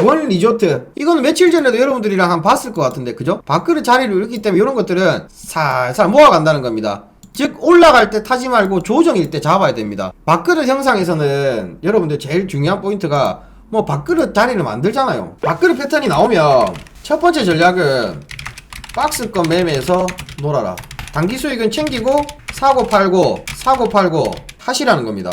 원 리조트. 이거는 며칠 전에도 여러분들이랑 한번 봤을 것 같은데 그죠? 밥그릇 자리를 잃기 때문에 이런 것들은 살살 모아간다는 겁니다. 즉 올라갈 때 타지 말고 조정일 때 잡아야 됩니다. 밥그릇 형상에서는 여러분들 제일 중요한 포인트가 뭐 밥그릇 자리를 만들잖아요. 밥그릇 패턴이 나오면 첫 번째 전략은 박스권 매매에서 놀아라. 단기 수익은 챙기고 사고 팔고 사고 팔고 하시라는 겁니다.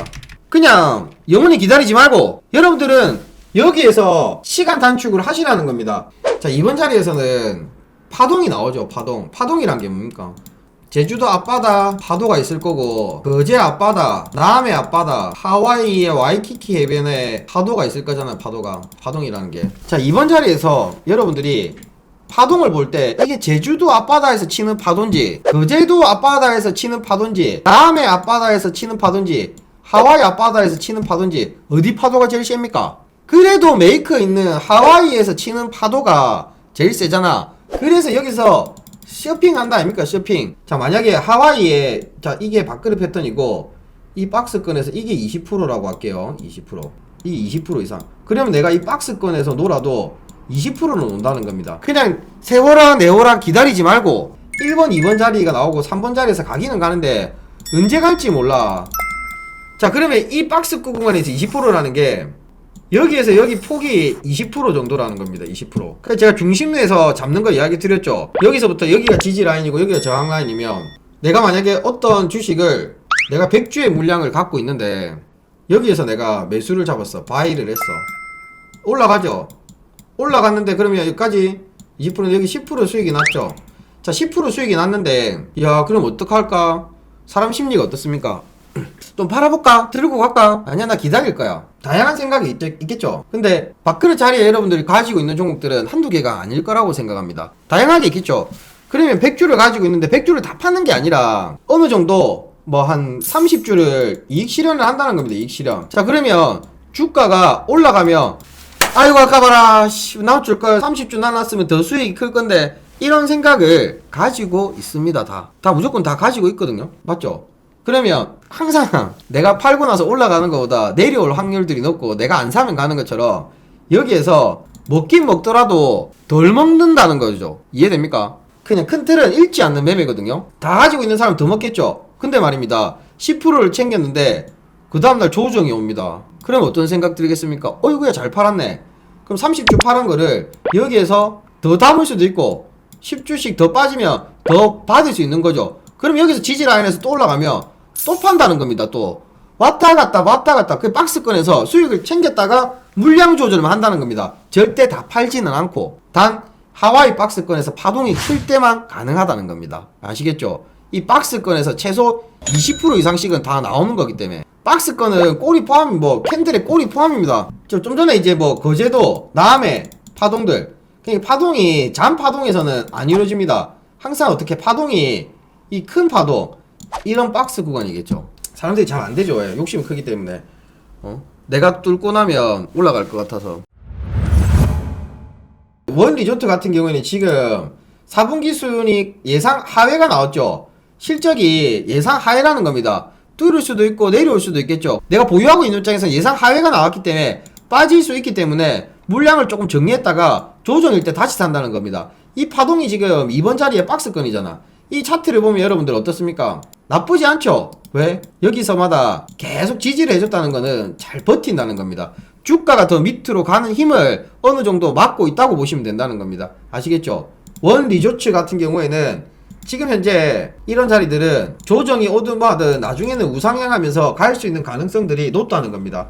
그냥 영원히 기다리지 말고 여러분들은 여기에서 시간 단축을 하시라는 겁니다. 자, 이번 자리에서는 파동이 나오죠, 파동. 파동이란 게 뭡니까? 제주도 앞바다 파도가 있을 거고 거제 앞바다, 남해 앞바다, 하와이의 와이키키 해변에 파도가 있을 거잖아요, 파도가. 파동이라는 게. 자, 이번 자리에서 여러분들이 파동을 볼 때 이게 제주도 앞바다에서 치는 파도인지 거제도 앞바다에서 치는 파도인지 남해 앞바다에서 치는 파도인지 하와이 앞바다에서 치는 파도인지 어디 파도가 제일 셉니까? 그래도 메이커 있는 하와이에서 치는 파도가 제일 세잖아. 그래서 여기서 쇼핑한다 아닙니까? 쇼핑. 자, 만약에 하와이에 자, 이게 밥그릇 패턴이고 이 박스권에서 이게 20%라고 할게요. 20%. 이게 20% 이상. 그러면 내가 이 박스권에서 놀아도 20%는 온다는 겁니다. 그냥 세워라 내워라 기다리지 말고 1번, 2번 자리가 나오고 3번 자리에서 가기는 가는데 언제 갈지 몰라. 자 그러면 이 박스 구간에서 20%라는 게 여기에서 여기 폭이 20% 정도라는 겁니다 20% 그래서 제가 중심에서 잡는 거 이야기 드렸죠. 여기서부터 여기가 지지 라인이고 여기가 저항 라인이면 내가 만약에 어떤 주식을 내가 100주의 물량을 갖고 있는데 여기에서 내가 매수를 잡았어 바이를 했어. 올라가죠? 올라갔는데 그러면 여기까지 20% 여기 10% 수익이 났죠? 자 10% 수익이 났는데 야 그럼 어떡할까? 사람 심리가 어떻습니까 좀 팔아볼까? 들고 갈까? 아니야 나 기다릴 거야. 다양한 생각이 있, 있겠죠. 근데 밥그릇 자리에 여러분들이 가지고 있는 종목들은 한두 개가 아닐 거라고 생각합니다. 다양하게 있겠죠. 그러면 100주를 가지고 있는데 100주를 다 파는 게 아니라 어느 정도 뭐 한 30주를 이익 실현을 한다는 겁니다 이익 실현. 자 그러면 주가가 올라가면 아이고 아까봐라. 씨, 나줄 걸. 30주 나눴으면 더 수익이 클 건데. 이런 생각을 가지고 있습니다 다. 다 무조건 다 가지고 있거든요. 맞죠 그러면 항상 내가 팔고 나서 올라가는 것보다 내려올 확률들이 높고 내가 안 사면 가는 것처럼 여기에서 먹긴 먹더라도 덜 먹는다는 거죠. 이해됩니까? 그냥 큰 틀은 읽지 않는 매매거든요. 다 가지고 있는 사람 더 먹겠죠. 근데 말입니다. 10%를 챙겼는데 그 다음날 조정이 옵니다. 그럼 어떤 생각 들겠습니까? 어이구야 잘 팔았네. 그럼 30주 팔은 거를 여기에서 더 담을 수도 있고 10주씩 더 빠지면 더 받을 수 있는 거죠. 그럼 여기서 지지 라인에서 또 올라가면 또 판다는 겁니다. 또 왔다 갔다 왔다 갔다 그 박스권에서 수익을 챙겼다가 물량 조절을 한다는 겁니다. 절대 다 팔지는 않고 단 하와이 박스권에서 파동이 클 때만 가능하다는 겁니다. 아시겠죠? 이 박스권에서 최소 20% 이상씩은 다 나오는 거기 때문에 박스권은 꼬리 포함 뭐 캔들의 꼬리 포함입니다. 저좀 전에 이제 뭐 거제도 남해 파동들 그러니까 파동이 잠 파동에서는 안 이루어집니다. 항상 어떻게 파동이 이 큰 파동 이런 박스 구간이겠죠. 사람들이 잘 안 되죠. 예, 욕심이 크기 때문에. 어? 내가 뚫고 나면 올라갈 것 같아서. 원 리조트 같은 경우에는 지금 4분기 수익 예상 하회가 나왔죠. 실적이 예상 하회라는 겁니다. 뚫을 수도 있고 내려올 수도 있겠죠. 내가 보유하고 있는 입장에서 예상 하회가 나왔기 때문에 빠질 수 있기 때문에 물량을 조금 정리했다가 조정일 때 다시 산다는 겁니다. 이 파동이 지금 이번 자리에 박스권이잖아. 이 차트를 보면 여러분들 어떻습니까? 나쁘지 않죠? 왜? 여기서마다 계속 지지를 해줬다는 거는 잘 버틴다는 겁니다. 주가가 더 밑으로 가는 힘을 어느 정도 막고 있다고 보시면 된다는 겁니다. 아시겠죠? 원 리조츠 같은 경우에는 지금 현재 이런 자리들은 조정이 오든 뭐든 나중에는 우상향하면서 갈 수 있는 가능성들이 높다는 겁니다.